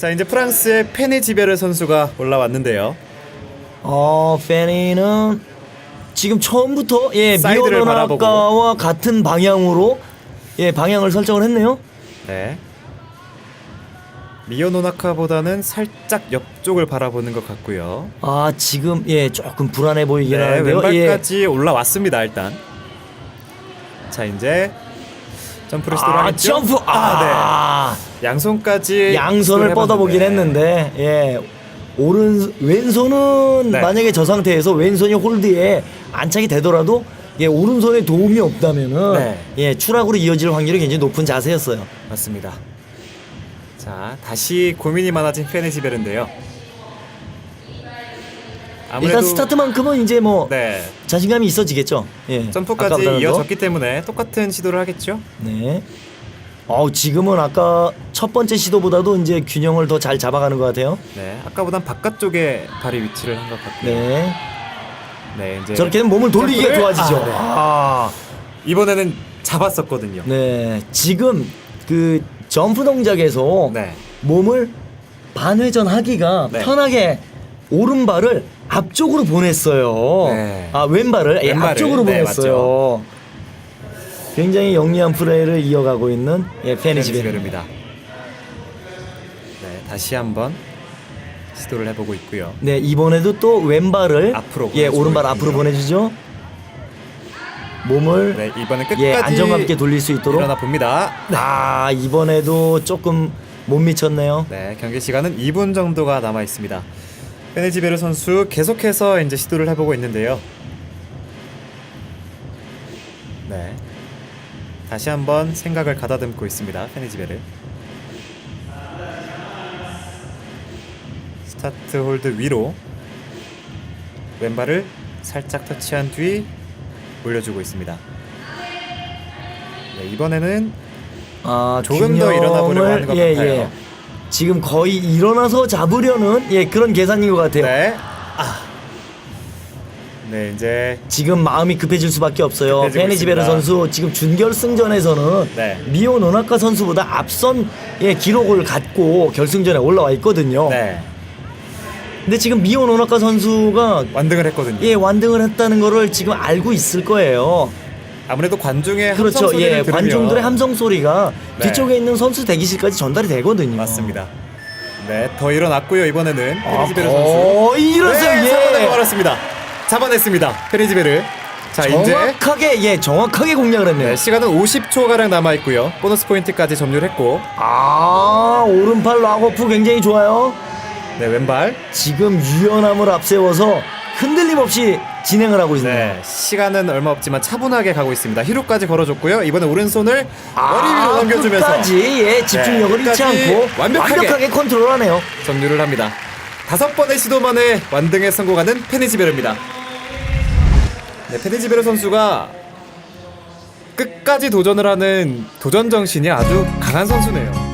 자 이제 프랑스의 페네 지베르 선수가 올라왔는데요. 어, 페니는 지금 처음부터 예, 사이드를 미오노나카와 같은 방향으로 예, 방향을 설정을 했네요. 네. 미오 노나카보다는 살짝 옆쪽을 바라보는 것 같고요. 아, 지금 예, 조금 불안해 보이긴 네, 하는데요. 예. 왼발까지 올라왔습니다 일단. 자 이제 점프를 시도를 아, 하겠죠? 점프. 아, 네. 양손까지 양손을 시도를 뻗어보긴 해봤는데. 했는데 예. 오른 왼손은 네. 만약에 저 상태에서 왼손이 홀드에 안착이 되더라도 예, 오른손에 도움이 없다면은 네. 예, 추락으로 이어질 확률이 굉장히 높은 자세였어요. 맞습니다. 자 다시 고민이 많아진 페네지베르인데요. 일단 스타트만큼은 이제 뭐 네 자신감이 있어지겠죠. 예. 점프까지 아까보다는 더. 이어졌기 때문에 똑같은 시도를 하겠죠. 네. 어 지금은 아까 첫 번째 시도보다도 이제 균형을 더 잘 잡아가는 것 같아요. 네 아까보단 바깥쪽에 발이 위치를 한 것 같고요. 네. 네 이제 저렇게 되면 몸을 돌리기가 점프를- 좋아지죠. 아, 네. 아, 이번에는 잡았었거든요. 네. 지금 그 점프 동작에서 네. 몸을 반회전하기가 네. 편하게 오른발을 앞쪽으로 보냈어요. 네. 아 왼발을 예, 왼발을, 앞쪽으로 네, 보냈어요. 굉장히 영리한 플레이를 이어가고 있는 예, 페니지베르. 페네지베르입니다. 네 다시 한번 시도를 해보고 있고요. 네 이번에도 또 왼발을 앞으로 예 보내주고 오른발 있군요. 앞으로 보내주죠. 몸을 네 이번엔 끝까지 예 안정감 있게 돌릴 수 있도록. 일어나 봅니다. 아 이번에도 조금 못 미쳤네요. 네, 경기 시간은 2분 정도가 남아 있습니다. 페네지베르 선수 계속해서 이제 시도를 해보고 있는데요. 네, 다시 한번 생각을 가다듬고 있습니다. 페네지베르. 스타트 홀드 위로 왼발을 살짝 터치한 뒤 올려주고 있습니다. 네, 이번에는 아 조금 더 일어나 보려고 하는 것 예, 같아요. 예. 지금 거의 일어나서 잡으려는 예 그런 계산인 것 같아요. 네. 아. 네, 이제 지금 마음이 급해질 수밖에 없어요. 급해지고 있습니다. 선수 지금 준결승전에서는 네. 미오 노나카 선수보다 앞선 예, 기록을 갖고 결승전에 올라와 있거든요. 네. 근데 지금 미오 노나카 선수가 완등을 했거든요. 예 완등을 했다는 거를 지금 알고 있을 거예요. 아무래도 관중의 함성 그렇죠. 소리를 예, 들으면 관중들의 함성 소리가 네. 뒤쪽에 있는 선수 대기실까지 전달이 되거든요. 맞습니다. 네, 더 일어났고요. 이번에는 아, 페리지베르 선수. 거의 일어서요. 네, 예. 사고를 말았습니다. 잡아냈습니다. 페리지베르. 자, 이제 정확하게 예 정확하게 공략을 했네요. 네, 시간은 50초 가량 남아 있고요. 보너스 포인트까지 점유했고, 아 오른팔 락오프 굉장히 좋아요. 네, 왼발. 지금 유연함을 앞세워서 흔들림 없이 진행을 하고 있네요. 네, 시간은 얼마 없지만 차분하게 가고 있습니다. 히로까지 걸어줬고요. 이번에 오른손을 머리 위로 넘겨주면서 아, 끝까지 예 집중력을 네, 잃지 끝까지 않고 완벽하게. 완벽하게 컨트롤하네요. 점유를 합니다. 다섯 번의 시도 만에 완등에 성공하는 페니지베르입니다. 네, 페니지베르 선수가 끝까지 도전을 하는 도전 정신이 아주 강한 선수네요.